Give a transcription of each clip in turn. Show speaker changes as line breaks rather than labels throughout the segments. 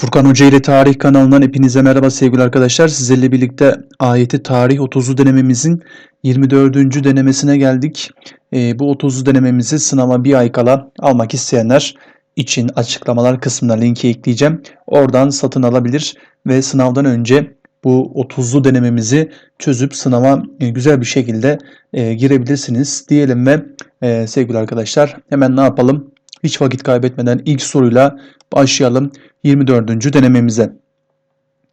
Furkan Hoca ile Tarih kanalından hepinize merhaba sevgili arkadaşlar. Sizlerle birlikte ayeti tarih 30'lu denememizin 24. denemesine geldik. Ee, bu 30'lu denememizi sınava bir ay kala almak isteyenler için açıklamalar kısmına linki ekleyeceğim. Oradan satın alabilir ve sınavdan önce bu 30'lu denememizi çözüp sınava e, güzel bir şekilde e, girebilirsiniz diyelim ve e, sevgili arkadaşlar hemen ne yapalım? Hiç vakit kaybetmeden ilk soruyla başlayalım 24. denememize.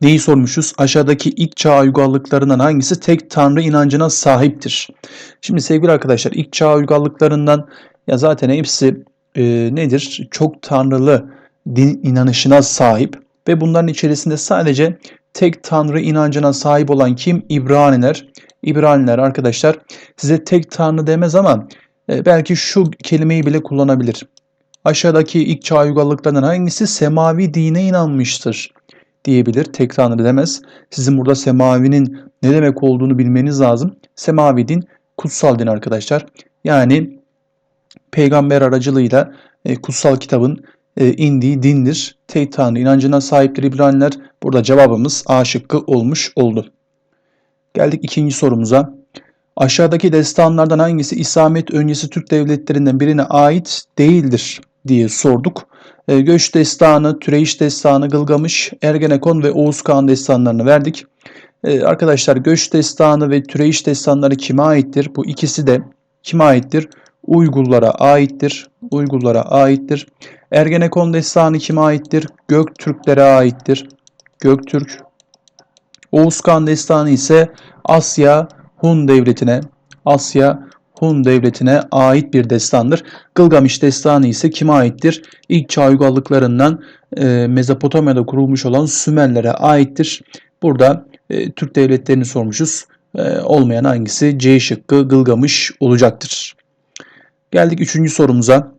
Neyi sormuşuz? Aşağıdaki ilk çağ uygarlıklarından hangisi tek tanrı inancına sahiptir? Şimdi sevgili arkadaşlar ilk çağ uygarlıklarından ya zaten hepsi e, nedir? Çok tanrılı din inanışına sahip ve bunların içerisinde sadece tek tanrı inancına sahip olan kim? İbraniler. İbraniler arkadaşlar size tek tanrı demez ama e, belki şu kelimeyi bile kullanabilir. Aşağıdaki ilk çağ uygarlıklarından hangisi semavi dine inanmıştır diyebilir. Tek tanrı demez. Sizin burada semavinin ne demek olduğunu bilmeniz lazım. Semavi din kutsal din arkadaşlar. Yani peygamber aracılığıyla e, kutsal kitabın e, indiği dindir. Tek tanrı inancına sahiptir İbraniler. Burada cevabımız A şıkkı olmuş oldu. Geldik ikinci sorumuza. Aşağıdaki destanlardan hangisi İslamiyet öncesi Türk devletlerinden birine ait değildir diye sorduk. E, Göç destanı, Türeyiş destanı, Gılgamış, Ergenekon ve Oğuz Kağan destanlarını verdik. E, arkadaşlar Göç destanı ve Türeyiş destanları kime aittir? Bu ikisi de kime aittir? Uygurlara aittir. Uygurlara aittir. Ergenekon destanı kime aittir? Göktürklere aittir. Göktürk. Oğuz Kağan destanı ise Asya Hun devletine, Asya Hun devletine ait bir destandır. Gılgamış destanı ise kime aittir? İlk çağ uygarlıklarından e, Mezopotamya'da kurulmuş olan Sümerlere aittir. Burada e, Türk devletlerini sormuşuz. E, olmayan hangisi? C şıkkı Gılgamış olacaktır. Geldik üçüncü sorumuza.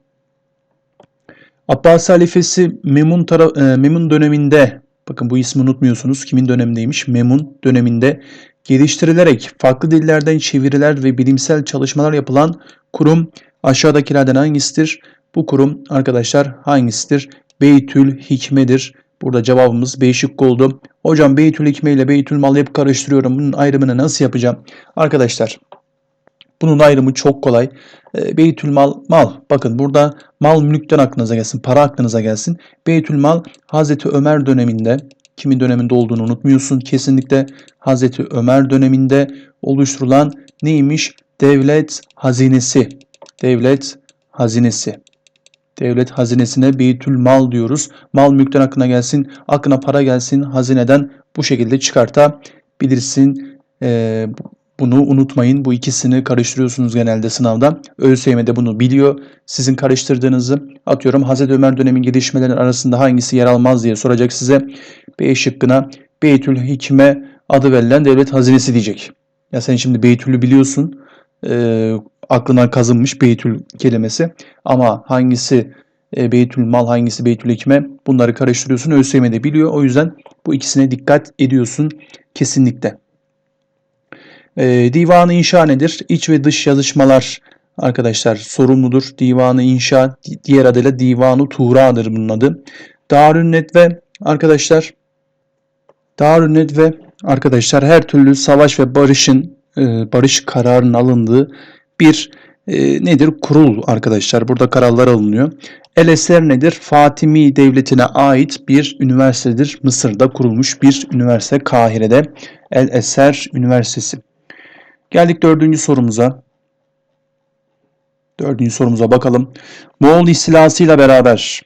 Abbasi halifesi Memun, tara- e, Memun döneminde bakın bu ismi unutmuyorsunuz kimin dönemindeymiş Memun döneminde geliştirilerek farklı dillerden çeviriler ve bilimsel çalışmalar yapılan kurum aşağıdakilerden hangisidir? Bu kurum arkadaşlar hangisidir? Beytül Hikme'dir. Burada cevabımız B şıkkı oldu. Hocam Beytül Hikme ile Beytül Mal hep karıştırıyorum. Bunun ayrımını nasıl yapacağım? Arkadaşlar bunun ayrımı çok kolay. E, Beytül mal, mal. Bakın burada mal mülkten aklınıza gelsin, para aklınıza gelsin. Beytül mal Hazreti Ömer döneminde kimin döneminde olduğunu unutmuyorsun. Kesinlikle Hazreti Ömer döneminde oluşturulan neymiş? Devlet hazinesi. Devlet hazinesi. Devlet hazinesine Beytül Mal diyoruz. Mal mülkten aklına gelsin, aklına para gelsin, hazineden bu şekilde çıkartabilirsin. Ee, bunu unutmayın. Bu ikisini karıştırıyorsunuz genelde sınavda. ÖSYM de bunu biliyor. Sizin karıştırdığınızı atıyorum Hazreti Ömer dönemi gelişmeleri arasında hangisi yer almaz diye soracak size. B şıkkına Beytül Hikme adı verilen devlet hazinesi diyecek. Ya sen şimdi Beytül'ü biliyorsun. E, aklına kazınmış Beytül kelimesi. Ama hangisi e, Beytül Mal hangisi Beytül Hikme bunları karıştırıyorsun. ÖSYM de biliyor. O yüzden bu ikisine dikkat ediyorsun kesinlikle. E, divanı inşa nedir? İç ve dış yazışmalar arkadaşlar sorumludur. Divanı inşa diğer adıyla divanı tuğradır bunun adı. Darün ve arkadaşlar Darün ve arkadaşlar her türlü savaş ve barışın e, barış kararının alındığı bir e, nedir? Kurul arkadaşlar. Burada kararlar alınıyor. El Eser nedir? Fatimi devletine ait bir üniversitedir. Mısır'da kurulmuş bir üniversite Kahire'de. El Eser Üniversitesi. Geldik dördüncü sorumuza. Dördüncü sorumuza bakalım. Moğol istilasıyla beraber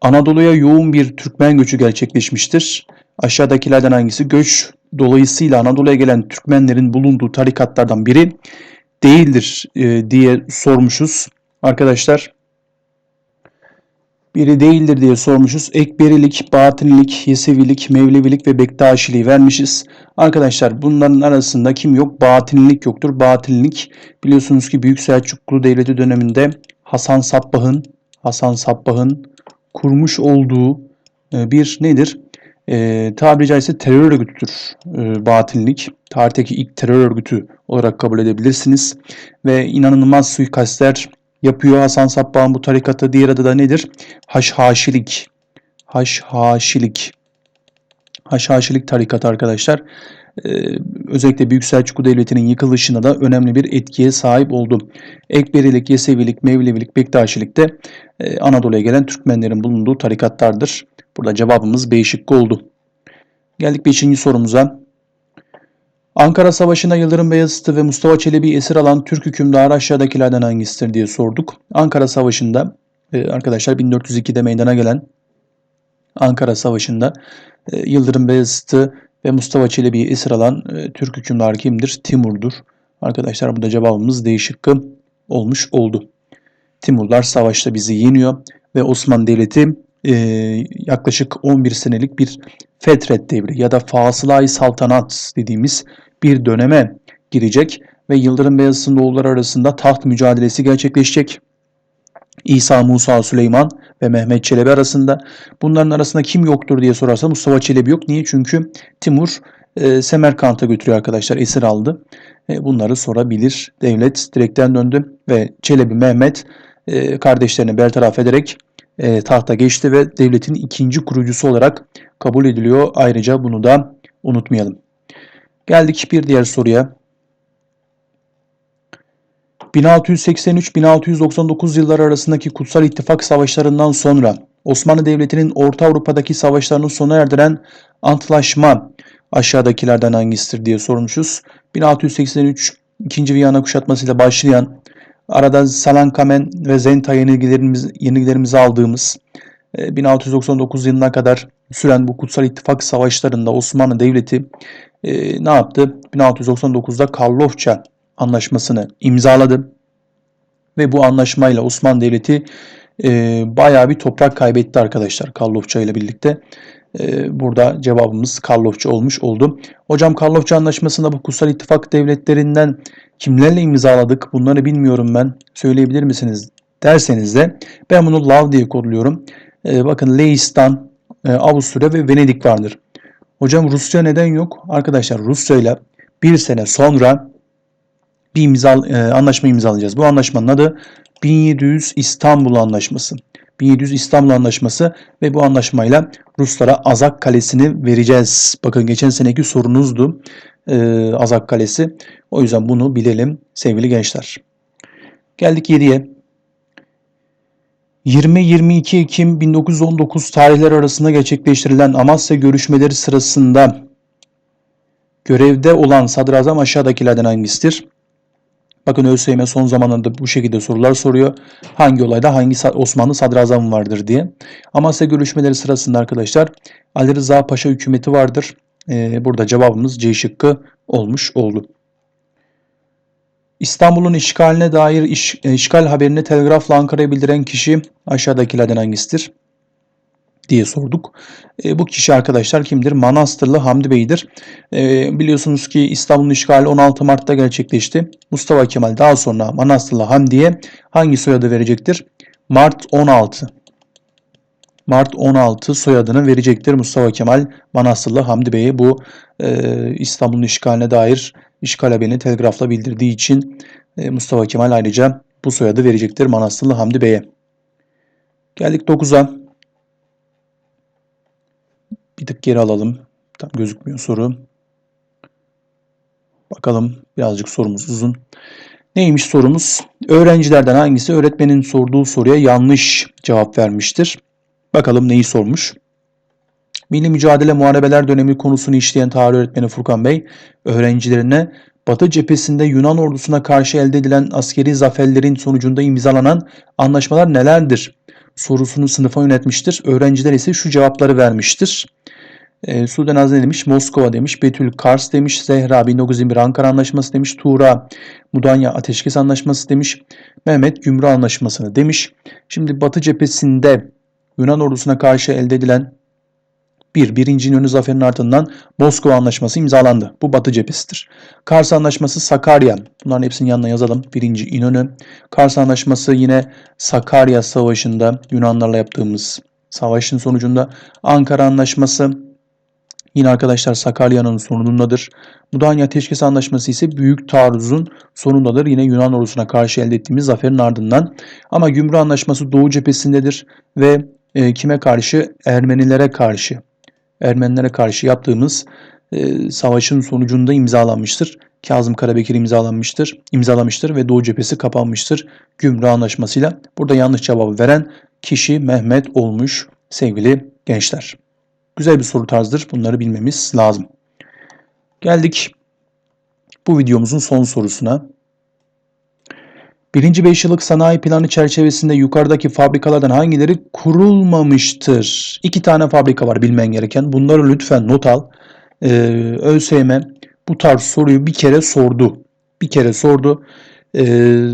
Anadolu'ya yoğun bir Türkmen göçü gerçekleşmiştir. Aşağıdakilerden hangisi göç dolayısıyla Anadolu'ya gelen Türkmenlerin bulunduğu tarikatlardan biri değildir e, diye sormuşuz. Arkadaşlar biri değildir diye sormuşuz. Ekberilik, Batınilik, Yesevilik, Mevlevilik ve Bektaşiliği vermişiz. Arkadaşlar bunların arasında kim yok? Batınilik yoktur. Batınilik biliyorsunuz ki Büyük Selçuklu Devleti döneminde Hasan Sabbah'ın Hasan Sabbah'ın kurmuş olduğu e, bir nedir? E, tabiri caizse terör örgütüdür e, batinlik. Tarihteki ilk terör örgütü olarak kabul edebilirsiniz. Ve inanılmaz suikastler yapıyor Hasan Sabbah'ın bu tarikatı. Diğer adı da nedir? Haşhaşilik. Haşhaşilik. Haşhaşilik tarikatı arkadaşlar e, özellikle Büyük Selçuklu Devleti'nin yıkılışına da önemli bir etkiye sahip oldu. Ekberilik, Yesevilik, Mevlevilik, Bektaşilik de e, Anadolu'ya gelen Türkmenlerin bulunduğu tarikatlardır. Burada cevabımız B şıkkı oldu. Geldik 5. sorumuza. Ankara Savaşı'nda Yıldırım Beyazıt'ı ve Mustafa Çelebi esir alan Türk hükümdarı aşağıdakilerden hangisidir diye sorduk. Ankara Savaşı'nda e, arkadaşlar 1402'de meydana gelen Ankara Savaşı'nda e, Yıldırım Beyazıt'ı ve Mustafa Çelebi'yi esir alan e, Türk hükümdarı kimdir? Timur'dur. Arkadaşlar burada cevabımız D olmuş oldu. Timurlar savaşta bizi yeniyor ve Osmanlı Devleti yaklaşık 11 senelik bir fetret devri ya da fasılayı saltanat dediğimiz bir döneme girecek ve Yıldırım Beyazıt'ın oğulları arasında taht mücadelesi gerçekleşecek. İsa, Musa, Süleyman ve Mehmet Çelebi arasında. Bunların arasında kim yoktur diye sorarsa Mustafa Çelebi yok. Niye? Çünkü Timur e, Semerkant'a götürüyor arkadaşlar. Esir aldı. E, bunları sorabilir. Devlet direkten döndü ve Çelebi Mehmet e, kardeşlerini bertaraf ederek e, tahta geçti ve devletin ikinci kurucusu olarak kabul ediliyor. Ayrıca bunu da unutmayalım. Geldik bir diğer soruya. 1683-1699 yılları arasındaki Kutsal İttifak Savaşlarından sonra Osmanlı Devleti'nin Orta Avrupa'daki savaşlarını sona erdiren antlaşma aşağıdakilerden hangisidir diye sormuşuz. 1683 2. Viyana kuşatmasıyla başlayan arada Salankamen ve Zenta yeniliklerimiz, yeniliklerimizi aldığımız 1699 e, yılına kadar süren bu Kutsal İttifak Savaşlarında Osmanlı Devleti e, ne yaptı? 1699'da Karlofça anlaşmasını imzaladı. Ve bu anlaşmayla Osmanlı Devleti e, bayağı bir toprak kaybetti arkadaşlar Karlofça ile birlikte. E, burada cevabımız Karlofça olmuş oldu. Hocam Karlofça Anlaşması'nda bu Kutsal İttifak devletlerinden kimlerle imzaladık bunları bilmiyorum ben. Söyleyebilir misiniz derseniz de ben bunu Lav diye kodluyorum. E, bakın Leistan, e, Avusturya ve Venedik vardır. Hocam Rusya neden yok? Arkadaşlar Rusya ile bir sene sonra bir imza, e, anlaşma imzalayacağız. Bu anlaşmanın adı 1700 İstanbul Anlaşması. 1700 İstanbul Anlaşması ve bu anlaşmayla Ruslara Azak Kalesi'ni vereceğiz. Bakın geçen seneki sorunuzdu e, Azak Kalesi. O yüzden bunu bilelim sevgili gençler. Geldik 7'ye. 20-22 Ekim 1919 tarihler arasında gerçekleştirilen Amasya görüşmeleri sırasında görevde olan sadrazam aşağıdakilerden hangisidir? Bakın ÖSYM son zamanlarda bu şekilde sorular soruyor. Hangi olayda hangi Osmanlı sadrazam vardır diye. Amasya görüşmeleri sırasında arkadaşlar Ali Rıza Paşa hükümeti vardır. Ee, burada cevabımız C şıkkı olmuş oldu. İstanbul'un işgaline dair iş, e, işgal haberini telgrafla Ankara'ya bildiren kişi aşağıdakilerden hangisidir? Diye sorduk. E, bu kişi arkadaşlar kimdir? Manastırlı Hamdi Bey'dir. E, biliyorsunuz ki İstanbul'un işgali 16 Mart'ta gerçekleşti. Mustafa Kemal daha sonra Manastırlı Hamdi'ye hangi soyadı verecektir? Mart 16. Mart 16 soyadını verecektir Mustafa Kemal Manastırlı Hamdi Bey'e bu e, İstanbul'un işgaline dair işgal haberini telgrafla bildirdiği için e, Mustafa Kemal ayrıca bu soyadı verecektir Manastırlı Hamdi Bey'e. Geldik 9'a. Bir tık geri alalım. Tam gözükmüyor soru. Bakalım birazcık sorumuz uzun. Neymiş sorumuz? Öğrencilerden hangisi öğretmenin sorduğu soruya yanlış cevap vermiştir? Bakalım neyi sormuş? Milli Mücadele Muharebeler dönemi konusunu işleyen tarih öğretmeni Furkan Bey, öğrencilerine Batı cephesinde Yunan ordusuna karşı elde edilen askeri zaferlerin sonucunda imzalanan anlaşmalar nelerdir? sorusunu sınıfa yönetmiştir. Öğrenciler ise şu cevapları vermiştir. E, Sudan ne demiş? Moskova demiş. Betül Kars demiş. Zehra 1921 Ankara Anlaşması demiş. Tuğra Mudanya Ateşkes Anlaşması demiş. Mehmet Gümrü Anlaşması'nı demiş. Şimdi Batı cephesinde Yunan ordusuna karşı elde edilen bir, birinci İnönü zaferinin ardından Moskova Anlaşması imzalandı. Bu Batı cephesidir. Kars Anlaşması Sakarya. Bunların hepsinin yanına yazalım. Birinci İnönü. Kars Anlaşması yine Sakarya Savaşı'nda Yunanlarla yaptığımız savaşın sonucunda. Ankara Anlaşması Yine arkadaşlar Sakarya'nın sonundadır. Mudanya Ateşkes Anlaşması ise Büyük Taarruz'un sonundadır. Yine Yunan ordusuna karşı elde ettiğimiz zaferin ardından. Ama Gümrü Anlaşması Doğu cephesindedir ve e, kime karşı? Ermenilere karşı. Ermenilere karşı yaptığımız e, savaşın sonucunda imzalanmıştır. Kazım Karabekir imzalanmıştır, imzalamıştır ve Doğu cephesi kapanmıştır. Gümrük Anlaşması'yla. Burada yanlış cevabı veren kişi Mehmet olmuş sevgili gençler. Güzel bir soru tarzıdır. Bunları bilmemiz lazım. Geldik bu videomuzun son sorusuna. Birinci 5 yıllık sanayi planı çerçevesinde yukarıdaki fabrikalardan hangileri kurulmamıştır? İki tane fabrika var bilmen gereken. Bunları lütfen not al. Ee, ÖSYM bu tarz soruyu bir kere sordu. Bir kere sordu. Ee,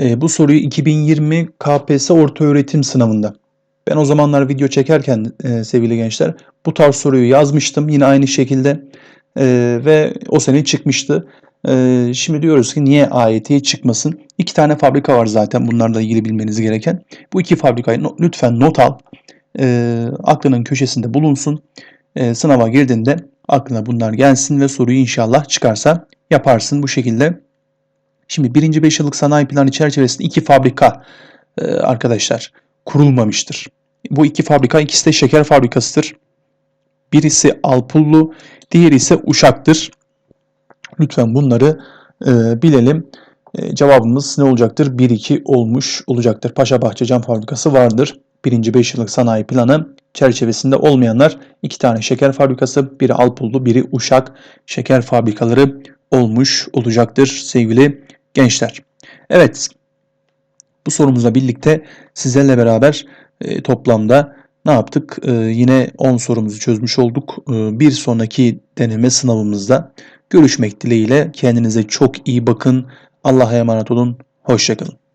e, bu soruyu 2020 KPSS orta öğretim sınavında. Ben o zamanlar video çekerken e, sevgili gençler bu tarz soruyu yazmıştım. Yine aynı şekilde e, ve o sene çıkmıştı. E, şimdi diyoruz ki niye AYT'ye çıkmasın? İki tane fabrika var zaten bunlarla ilgili bilmeniz gereken. Bu iki fabrikayı no- lütfen not al. E, aklının köşesinde bulunsun. E, sınava girdiğinde aklına bunlar gelsin ve soruyu inşallah çıkarsa yaparsın bu şekilde. Şimdi birinci 5 yıllık sanayi planı çerçevesinde iki fabrika e, arkadaşlar kurulmamıştır. Bu iki fabrika ikisi de şeker fabrikasıdır. Birisi Alpullu, diğeri ise Uşak'tır. Lütfen bunları e, bilelim. E, cevabımız ne olacaktır? 1-2 olmuş olacaktır. Paşabahçe Cam Fabrikası vardır. Birinci 5 yıllık sanayi planı çerçevesinde olmayanlar iki tane şeker fabrikası, biri Alpullu, biri Uşak şeker fabrikaları olmuş olacaktır sevgili gençler. Evet, bu sorumuzla birlikte sizlerle beraber e, toplamda ne yaptık? E, yine 10 sorumuzu çözmüş olduk. E, bir sonraki deneme sınavımızda görüşmek dileğiyle kendinize çok iyi bakın. Allah'a emanet olun. Hoşçakalın.